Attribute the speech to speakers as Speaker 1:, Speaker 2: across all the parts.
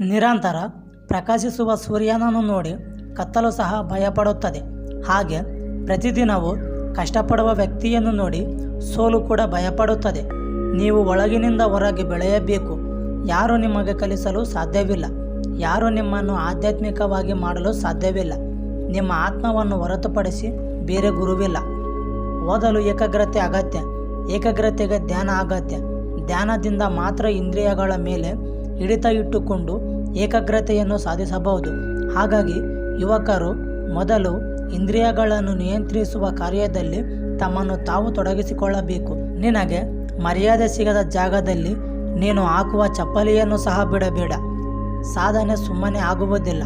Speaker 1: ನಿರಂತರ ಪ್ರಕಾಶಿಸುವ ಸೂರ್ಯನನ್ನು ನೋಡಿ ಕತ್ತಲು ಸಹ ಭಯಪಡುತ್ತದೆ. ಹಾಗೆ ಪ್ರತಿದಿನವೂ ಕಷ್ಟಪಡುವ ವ್ಯಕ್ತಿಯನ್ನು ನೋಡಿ ಸೋಲು ಕೂಡ ಭಯಪಡುತ್ತದೆ. ನೀವು ಒಳಗಿನಿಂದ ಹೊರಗೆ ಬೆಳೆಯಬೇಕು. ಯಾರು ನಿಮಗೆ ಕಲಿಸಲು ಸಾಧ್ಯವಿಲ್ಲ. ಯಾರು ನಿಮ್ಮನ್ನು ಆಧ್ಯಾತ್ಮಿಕವಾಗಿ ಮಾಡಲು ಸಾಧ್ಯವಿಲ್ಲ. ನಿಮ್ಮ ಆತ್ಮವನ್ನು ಹೊರತುಪಡಿಸಿ ಬೇರೆ ಗುರುವಿಲ್ಲ. ಓದಲು ಏಕಾಗ್ರತೆ ಅಗತ್ಯ. ಏಕಾಗ್ರತೆಗೆ ಧ್ಯಾನ ಅಗತ್ಯ. ಧ್ಯಾನದಿಂದ ಮಾತ್ರ ಇಂದ್ರಿಯಗಳ ಮೇಲೆ ಹಿಡಿತ ಇಟ್ಟುಕೊಂಡು ಏಕಾಗ್ರತೆಯನ್ನು ಸಾಧಿಸಬಹುದು. ಹಾಗಾಗಿ ಯುವಕರು ಮೊದಲು ಇಂದ್ರಿಯಗಳನ್ನು ನಿಯಂತ್ರಿಸುವ ಕಾರ್ಯದಲ್ಲಿ ತಮ್ಮನ್ನು ತಾವು ತೊಡಗಿಸಿಕೊಳ್ಳಬೇಕು. ನಿನಗೆ ಮರ್ಯಾದೆ ಸಿಗದ ಜಾಗದಲ್ಲಿ ನೀನು ಹಾಕುವ ಚಪ್ಪಲಿಯನ್ನು ಸಹ ಬಿಡಬೇಡ. ಸಾಧನೆ ಸುಮ್ಮನೆ ಆಗುವುದಿಲ್ಲ.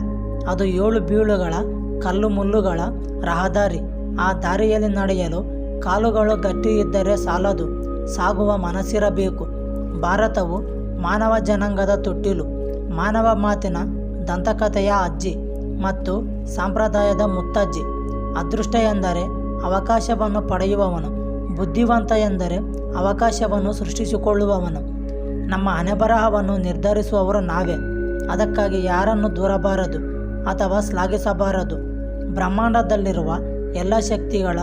Speaker 1: ಅದು ಏಳು ಬೀಳುಗಳ, ಕಲ್ಲು ಮುಳ್ಳುಗಳ ರಹದಾರಿ. ಆ ದಾರಿಯಲ್ಲಿ ನಡೆಯಲು ಕಾಲುಗಳು ಗಟ್ಟಿ ಇದ್ದರೆ ಸಾಲದು. ಸಾಗುವ ಮನಸ್ಸಿರಬೇಕು. ಭಾರತವು ಮಾನವ ಜನಾಂಗದ ತೊಟ್ಟಿಲು, ಮಾನವ ಮಾತಿನ ದಂತಕಥೆಯ ಅಜ್ಜಿ ಮತ್ತು ಸಂಪ್ರದಾಯದ ಮುತ್ತಜ್ಜಿ. ಅದೃಷ್ಟ ಎಂದರೆ ಅವಕಾಶವನ್ನು ಪಡೆಯುವವನು, ಬುದ್ಧಿವಂತ ಎಂದರೆ ಅವಕಾಶವನ್ನು ಸೃಷ್ಟಿಸಿಕೊಳ್ಳುವವನು. ನಮ್ಮ ಹಣೆಬರಹವನ್ನು ನಿರ್ಧರಿಸುವವರು ನಾವೇ, ಅದಕ್ಕಾಗಿ ಯಾರನ್ನು ದೂರಬಾರದು ಅಥವಾ ಶ್ಲಾಘಿಸಬಾರದು? ಬ್ರಹ್ಮಾಂಡದಲ್ಲಿರುವ ಎಲ್ಲ ಶಕ್ತಿಗಳ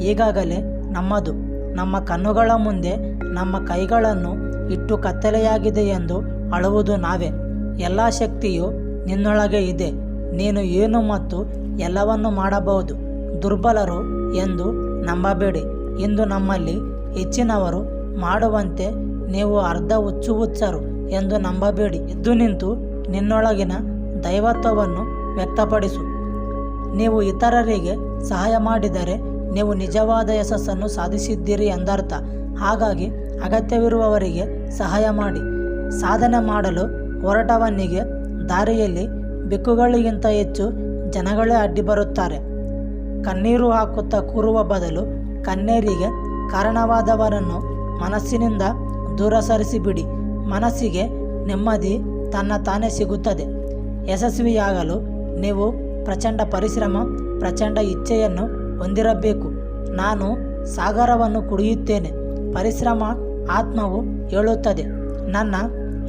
Speaker 1: ಈಗಾಗಲೇ ನಮ್ಮದು. ನಮ್ಮ ಕಣ್ಣುಗಳ ಮುಂದೆ ನಮ್ಮ ಕೈಗಳನ್ನು ಇಟ್ಟು ಕತ್ತಲೆಯಾಗಿದೆ ಎಂದು ಅಳುವುದು ನಾವೇ. ಎಲ್ಲ ಶಕ್ತಿಯು ನಿನ್ನೊಳಗೆ ಇದೆ. ನೀನು ಏನು ಮತ್ತು ಎಲ್ಲವನ್ನು ಮಾಡಬಹುದು. ದುರ್ಬಲರು ಎಂದು ನಂಬಬೇಡಿ. ಇಂದು ನಮ್ಮಲ್ಲಿ ಹೆಚ್ಚಿನವರು ಮಾಡುವಂತೆ ನೀವು ಅರ್ಧ ಹುಚ್ಚು ಹುಚ್ಚರು ಎಂದು ನಂಬಬೇಡಿ. ಎದ್ದು ನಿಂತು ನಿನ್ನೊಳಗಿನ ದೈವತ್ವವನ್ನು ವ್ಯಕ್ತಪಡಿಸು. ನೀವು ಇತರರಿಗೆ ಸಹಾಯ ಮಾಡಿದರೆ ನೀವು ನಿಜವಾದ ಯಶಸ್ಸನ್ನು ಸಾಧಿಸಿದ್ದೀರಿ ಎಂದರ್ಥ. ಹಾಗಾಗಿ ಅಗತ್ಯವಿರುವವರಿಗೆ ಸಹಾಯ ಮಾಡಿ. ಸಾಧನೆ ಮಾಡಲು ಹೊರಟವನಿಗೆ ದಾರಿಯಲ್ಲಿ ಬೆಕ್ಕುಗಳಿಗಿಂತ ಹೆಚ್ಚು ಜನಗಳೇ ಅಡ್ಡಿ ಬರುತ್ತಾರೆ. ಕಣ್ಣೀರು ಹಾಕುತ್ತಾ ಕೂರುವ ಬದಲು ಕಣ್ಣೀರಿಗೆ ಕಾರಣವಾದವರನ್ನು ಮನಸ್ಸಿನಿಂದ ದೂರ ಸರಿಸಿಬಿಡಿ. ಮನಸ್ಸಿಗೆ ನೆಮ್ಮದಿ ತನ್ನ ತಾನೇ ಸಿಗುತ್ತದೆ. ಯಶಸ್ವಿಯಾಗಲು ನೀವು ಪ್ರಚಂಡ ಪರಿಶ್ರಮ, ಪ್ರಚಂಡ ಇಚ್ಛೆಯನ್ನು ಹೊಂದಿರಬೇಕು. ನಾನು ಸಾಗರವನ್ನು ಕುಡಿಯುತ್ತೇನೆ. ಪರಿಶ್ರಮ ಆತ್ಮವು ಹೇಳುತ್ತದೆ ನನ್ನ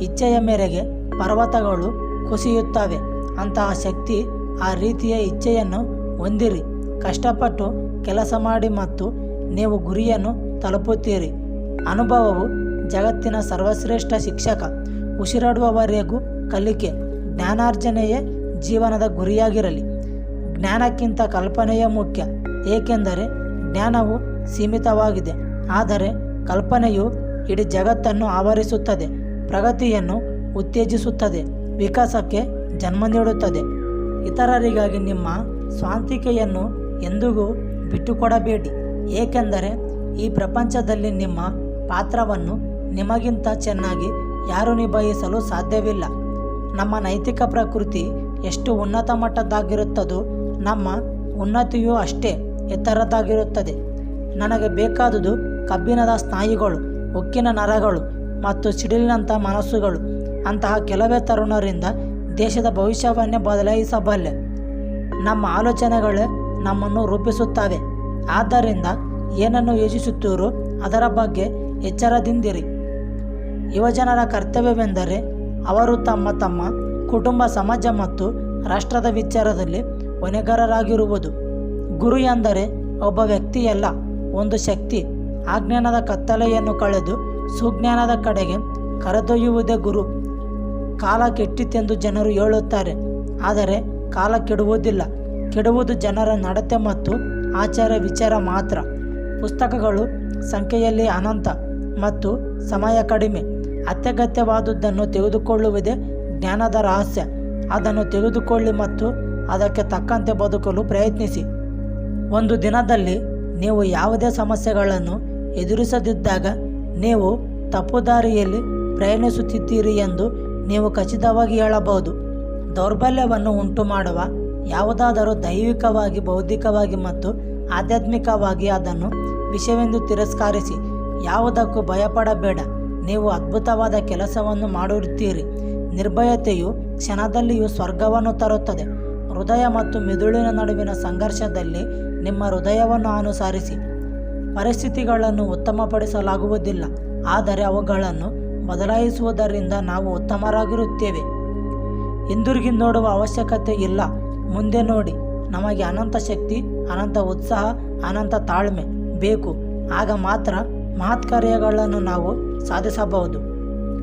Speaker 1: ಇಚ್ಛೆಯ ಮೇರೆಗೆ ಪರ್ವತಗಳು ಕುಸಿಯುತ್ತವೆ. ಅಂತಹ ಶಕ್ತಿ ಆ ರೀತಿಯ ಇಚ್ಛೆಯನ್ನು ಹೊಂದಿರಿ. ಕಷ್ಟಪಟ್ಟು ಕೆಲಸ ಮಾಡಿ ಮತ್ತು ನೀವು ಗುರಿಯನ್ನು ತಲುಪುತ್ತೀರಿ. ಅನುಭವವು ಜಗತ್ತಿನ ಸರ್ವಶ್ರೇಷ್ಠ ಶಿಕ್ಷಕ. ಉಸಿರಾಡುವವರೆಗೂ ಕಲಿಕೆ. ಜ್ಞಾನಾರ್ಜನೆಯೇ ಜೀವನದ ಗುರಿಯಾಗಿರಲಿ. ಜ್ಞಾನಕ್ಕಿಂತ ಕಲ್ಪನೆಯೇ ಮುಖ್ಯ. ಏಕೆಂದರೆ ಜ್ಞಾನವು ಸೀಮಿತವಾಗಿದೆ. ಆದರೆ ಕಲ್ಪನೆಯು ಇಡೀ ಜಗತ್ತನ್ನು ಆವರಿಸುತ್ತದೆ. ಪ್ರಗತಿಯನ್ನು ಉತ್ತೇಜಿಸುತ್ತದೆ. ವಿಕಾಸಕ್ಕೆ ಜನ್ಮ ನೀಡುತ್ತದೆ. ಇತರರಿಗಾಗಿ ನಿಮ್ಮ ಸ್ವಾಂತಿಕೆಯನ್ನು ಎಂದಿಗೂ ಬಿಟ್ಟುಕೊಡಬೇಡಿ. ಏಕೆಂದರೆ ಈ ಪ್ರಪಂಚದಲ್ಲಿ ನಿಮ್ಮ ಪಾತ್ರವನ್ನು ನಿಮಗಿಂತ ಚೆನ್ನಾಗಿ ಯಾರು ನಿಭಾಯಿಸಲು ಸಾಧ್ಯವಿಲ್ಲ. ನಮ್ಮ ನೈತಿಕ ಪ್ರಕೃತಿ ಎಷ್ಟು ಉನ್ನತ ಮಟ್ಟದ್ದಾಗಿರುತ್ತದೋ ನಮ್ಮ ಉನ್ನತಿಯೂ ಅಷ್ಟೇ ಎತ್ತರದ್ದಾಗಿರುತ್ತದೆ. ನನಗೆ ಬೇಕಾದುದು ಕಬ್ಬಿಣದ ಸ್ನಾಯುಗಳು. ಉಕ್ಕಿನ ನರಗಳು ಮತ್ತು ಸಿಡಿಲಿನಂಥ ಮನಸ್ಸುಗಳು, ಅಂತಹ ಕೆಲವೇ ತರುಣರಿಂದ ದೇಶದ ಭವಿಷ್ಯವನ್ನೇ ಬದಲಾಯಿಸಬಲ್ಲೆ. ನಮ್ಮ ಆಲೋಚನೆಗಳೇ ನಮ್ಮನ್ನು ರೂಪಿಸುತ್ತವೆ. ಆದ್ದರಿಂದ ಏನನ್ನು ಯೋಚಿಸುತ್ತೀರೋ ಅದರ ಬಗ್ಗೆ ಎಚ್ಚರದಿಂದಿರಿ. ಯುವಜನರ ಕರ್ತವ್ಯವೆಂದರೆ ಅವರು ತಮ್ಮ ತಮ್ಮ ಕುಟುಂಬ, ಸಮಾಜ ಮತ್ತು ರಾಷ್ಟ್ರದ ವಿಚಾರದಲ್ಲಿ ಹೊಣೆಗಾರರಾಗಿರುವುದು. ಗುರು ಎಂದರೆ ಒಬ್ಬ ವ್ಯಕ್ತಿಯಲ್ಲ, ಒಂದು ಶಕ್ತಿ. ಅಜ್ಞಾನದ ಕತ್ತಲೆಯನ್ನು ಕಳೆದು ಸುಜ್ಞಾನದ ಕಡೆಗೆ ಕರೆದೊಯ್ಯುವುದೇ ಗುರು. ಕಾಲ ಕೆಟ್ಟಿತೆಂದು ಜನರು ಹೇಳುತ್ತಾರೆ, ಆದರೆ ಕಾಲ ಕೆಡುವುದಿಲ್ಲ. ಕೆಡುವುದು ಜನರ ನಡತೆ ಮತ್ತು ಆಚಾರ ವಿಚಾರ ಮಾತ್ರ. ಪುಸ್ತಕಗಳು ಸಂಖ್ಯೆಯಲ್ಲಿ ಅನಂತ ಮತ್ತು ಸಮಯ ಕಡಿಮೆ. ಅತ್ಯಗತ್ಯವಾದುದನ್ನು ತೆಗೆದುಕೊಳ್ಳುವುದೇ ಜ್ಞಾನದ ರಹಸ್ಯ. ಅದನ್ನು ತೆಗೆದುಕೊಳ್ಳಿ ಮತ್ತು ಅದಕ್ಕೆ ತಕ್ಕಂತೆ ಬದುಕಲು ಪ್ರಯತ್ನಿಸಿ. ಒಂದು ದಿನದಲ್ಲಿ ನೀವು ಯಾವುದೇ ಸಮಸ್ಯೆಗಳನ್ನು ಎದುರಿಸದಿದ್ದಾಗ ನೀವು ತಪ್ಪು ದಾರಿಯಲ್ಲಿ ಪ್ರಯಾಣಿಸುತ್ತಿದ್ದೀರಿ ಎಂದು ನೀವು ಖಚಿತವಾಗಿ ಹೇಳಬಹುದು. ದೌರ್ಬಲ್ಯವನ್ನು ಉಂಟು ಮಾಡುವ ಯಾವುದಾದರೂ ದೈವಿಕವಾಗಿ, ಬೌದ್ಧಿಕವಾಗಿ ಮತ್ತು ಆಧ್ಯಾತ್ಮಿಕವಾಗಿ ಅದನ್ನು ವಿಷಯವೆಂದು ತಿರಸ್ಕರಿಸಿ, ಯಾವುದಕ್ಕೂ ಭಯಪಡಬೇಡ. ನೀವು ಅದ್ಭುತವಾದ ಕೆಲಸವನ್ನು ಮಾಡುತ್ತೀರಿ. ನಿರ್ಭಯತೆಯು ಕ್ಷಣದಲ್ಲಿಯೂ ಸ್ವರ್ಗವನ್ನು ತರುತ್ತದೆ. ಹೃದಯ ಮತ್ತು ಮಿದುಳಿನ ನಡುವಿನ ಸಂಘರ್ಷದಲ್ಲಿ ನಿಮ್ಮ ಹೃದಯವನ್ನು ಅನುಸರಿಸಿ. ಪರಿಸ್ಥಿತಿಗಳನ್ನು ಉತ್ತಮಪಡಿಸಲಾಗುವುದಿಲ್ಲ. ಆದರೆ ಅವುಗಳನ್ನು ಬದಲಾಯಿಸುವುದರಿಂದ ನಾವು ಉತ್ತಮರಾಗಿರುತ್ತೇವೆ. ಹಿಂದಿರುಗಿ ನೋಡುವ ಅವಶ್ಯಕತೆ ಇಲ್ಲ. ಮುಂದೆ ನೋಡಿ. ನಮಗೆ ಅನಂತ ಶಕ್ತಿ, ಅನಂತ ಉತ್ಸಾಹ, ಅನಂತ ತಾಳ್ಮೆ ಬೇಕು. ಆಗ ಮಾತ್ರ ಮಹತ್ ಕಾರ್ಯಗಳನ್ನು ನಾವು ಸಾಧಿಸಬಹುದು.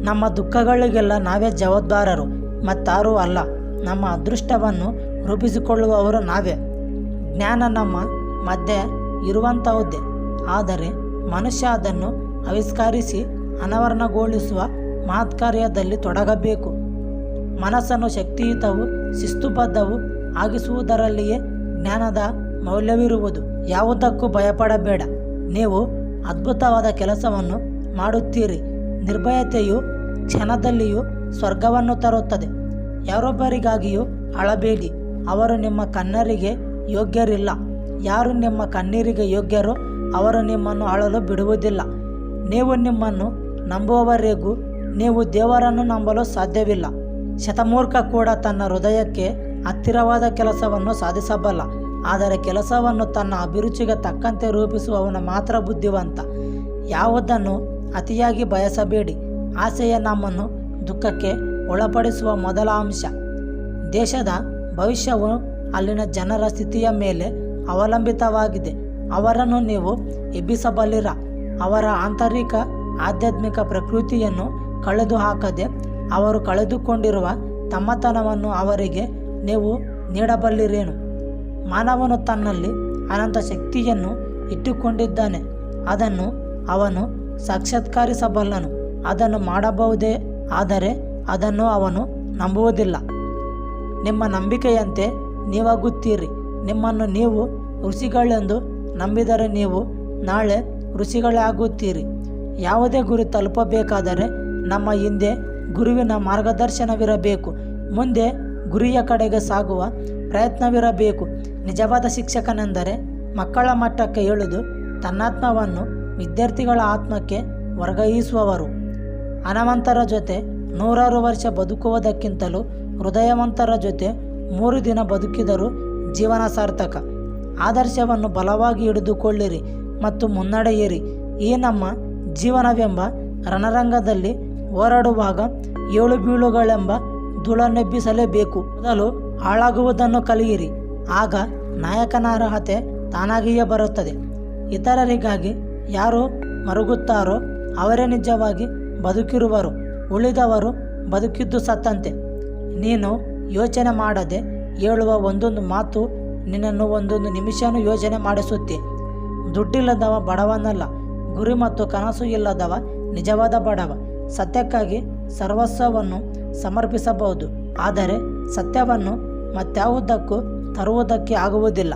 Speaker 1: ನಮ್ಮ ದುಃಖಗಳಿಗೆಲ್ಲ ನಾವೇ ಜವಾಬ್ದಾರರು, ಮತ್ತಾರೂ ಅಲ್ಲ. ನಮ್ಮ ಅದೃಷ್ಟವನ್ನು ರೂಪಿಸಿಕೊಳ್ಳುವವರು ನಾವೇ. ಜ್ಞಾನ ನಮ್ಮ ಮಧ್ಯೆ ಇರುವಂತಹುದ್ದೇ. ಆದರೆ ಮನುಷ್ಯ ಅದನ್ನು ಆವಿಷ್ಕರಿಸಿ ಅನಾವರಣಗೊಳಿಸುವ ಮಹತ್ಕಾರ್ಯದಲ್ಲಿ ತೊಡಗಬೇಕು. ಮನಸ್ಸನ್ನು ಶಕ್ತಿಯುತವು ಶಿಸ್ತುಬದ್ಧವು ಆಗಿಸುವುದರಲ್ಲಿಯೇ ಜ್ಞಾನದ ಮೌಲ್ಯವಿರುವುದು. ಯಾವುದಕ್ಕೂ ಭಯಪಡಬೇಡ. ನೀವು ಅದ್ಭುತವಾದ ಕೆಲಸವನ್ನು ಮಾಡುತ್ತೀರಿ. ನಿರ್ಭಯತೆಯು ಕ್ಷಣದಲ್ಲಿಯೂ ಸ್ವರ್ಗವನ್ನು ತರುತ್ತದೆ. ಯಾರೊಬ್ಬರಿಗಾಗಿಯೂ ಅಳಬೇಡಿ. ಅವರು ನಿಮ್ಮ ಕಣ್ಣರಿಗೆ ಯೋಗ್ಯರಿಲ್ಲ. ಯಾರು ನಿಮ್ಮ ಕಣ್ಣೀರಿಗೆ ಯೋಗ್ಯರೋ ಅವರು ನಿಮ್ಮನ್ನು ಅಳಲು ಬಿಡುವುದಿಲ್ಲ. ನೀವು ನಿಮ್ಮನ್ನು ನಂಬುವವರೆಗೂ ನೀವು ದೇವರನ್ನು ನಂಬಲು ಸಾಧ್ಯವಿಲ್ಲ. ಶತಮೂರ್ಖ ಕೂಡ ತನ್ನ ಹೃದಯಕ್ಕೆ ಹತ್ತಿರವಾದ ಕೆಲಸವನ್ನು ಸಾಧಿಸಬಲ್ಲ. ಆದರೆ ಕೆಲಸವನ್ನು ತನ್ನ ಅಭಿರುಚಿಗೆ ತಕ್ಕಂತೆ ರೂಪಿಸುವವನು ಮಾತ್ರ ಬುದ್ಧಿವಂತ. ಯಾವುದನ್ನು ಅತಿಯಾಗಿ ಬಯಸಬೇಡಿ. ಆಸೆಯ ನಮ್ಮನ್ನು ದುಃಖಕ್ಕೆ ಒಳಪಡಿಸುವ ಮೊದಲ ಅಂಶ. ದೇಶದ ಭವಿಷ್ಯವು ಅಲ್ಲಿನ ಜನರ ಸ್ಥಿತಿಯ ಮೇಲೆ ಅವಲಂಬಿತವಾಗಿದೆ. ಅವರನ್ನು ನೀವು ಎಬ್ಬಿಸಬಲ್ಲಿರ? ಅವರ ಆಂತರಿಕ, ಆಧ್ಯಾತ್ಮಿಕ ಪ್ರಕೃತಿಯನ್ನು ಕಳೆದು ಹಾಕದೆ ಅವರು ಕಳೆದುಕೊಂಡಿರುವ ತಮ್ಮತನವನ್ನು ಅವರಿಗೆ ನೀವು ನೀಡಬಲ್ಲಿರೇನು? ಮಾನವನು ತನ್ನಲ್ಲಿ ಅನಂತ ಶಕ್ತಿಯನ್ನು ಇಟ್ಟುಕೊಂಡಿದ್ದಾನೆ. ಅದನ್ನು ಅವನು ಸಾಕ್ಷಾತ್ಕರಿಸಬಲ್ಲನು. ಅದನ್ನು ಮಾಡಬಹುದೇ? ಆದರೆ ಅದನ್ನು ಅವನು ನಂಬುವುದಿಲ್ಲ. ನಿಮ್ಮ ನಂಬಿಕೆಯಂತೆ ನೀವಾಗುತ್ತೀರಿ. ನಿಮ್ಮನ್ನು ನೀವು ಋಷಿಗಳೆಂದು ನಂಬಿದರೆ ನೀವು ನಾಳೆ ಋಷಿಗಳಾಗುತ್ತೀರಿ. ಯಾವುದೇ ಗುರಿ ತಲುಪಬೇಕಾದರೆ ನಮ್ಮ ಹಿಂದೆ ಗುರುವಿನ ಮಾರ್ಗದರ್ಶನವಿರಬೇಕು. ಮುಂದೆ ಗುರಿಯ ಕಡೆಗೆ ಸಾಗುವ ಪ್ರಯತ್ನವಿರಬೇಕು. ನಿಜವಾದ ಶಿಕ್ಷಕನೆಂದರೆ ಮಕ್ಕಳ ಮಟ್ಟಕ್ಕೆ ಇಳಿದು ತನ್ನಾತ್ಮವನ್ನು ವಿದ್ಯಾರ್ಥಿಗಳ ಆತ್ಮಕ್ಕೆ ವರ್ಗಾಯಿಸುವವರು. ಹಣವಂತರ ಜೊತೆ ನೂರಾರು ವರ್ಷ ಬದುಕುವುದಕ್ಕಿಂತಲೂ ಹೃದಯವಂತರ ಜೊತೆ ಮೂರು ದಿನ ಬದುಕಿದರೂ ಜೀವನ ಸಾರ್ಥಕ. ಆದರ್ಶವನ್ನು ಬಲವಾಗಿ ಹಿಡಿದುಕೊಳ್ಳಿರಿ ಮತ್ತು ಮುನ್ನಡೆಯಿರಿ. ಈ ನಮ್ಮ ಜೀವನವೆಂಬ ರಣರಂಗದಲ್ಲಿ ಹೋರಾಡುವಾಗ ಏಳು ಬೀಳುಗಳೆಂಬ ಧೂಳನ್ನೆಬ್ಬಿಸಲೇಬೇಕು ಮೊದಲು ಹಾಳಾಗುವುದನ್ನು ಕಲಿಯಿರಿ. ಆಗ ನಾಯಕನ ಅರ್ಹತೆ ತಾನಾಗಿಯೇ ಬರುತ್ತದೆ. ಇತರರಿಗಾಗಿ ಯಾರು ಮರುಗುತ್ತಾರೋ ಅವರೇ ನಿಜವಾಗಿ ಬದುಕಿರುವರು. ಉಳಿದವರು ಬದುಕಿದ್ದು ಸತ್ತಂತೆ. ನೀನು ಯೋಚನೆ ಮಾಡದೆ ಹೇಳುವ ಒಂದೊಂದು ಮಾತು ನಿನ್ನನ್ನು ಒಂದೊಂದು ನಿಮಿಷನೂ ಯೋಚನೆ ಮಾಡಿಸುತ್ತೆ. ದುಡ್ಡಿಲ್ಲದವ ಬಡವನಲ್ಲ, ಗುರಿ ಮತ್ತು ಕನಸು ಇಲ್ಲದವ ನಿಜವಾದ ಬಡವ. ಸತ್ಯಕ್ಕಾಗಿ ಸರ್ವಸ್ವವನ್ನು ಸಮರ್ಪಿಸಬಹುದು, ಆದರೆ ಸತ್ಯವನ್ನು ಮತ್ಯಾವುದಕ್ಕೂ ತರುವುದಕ್ಕೆ ಆಗುವುದಿಲ್ಲ.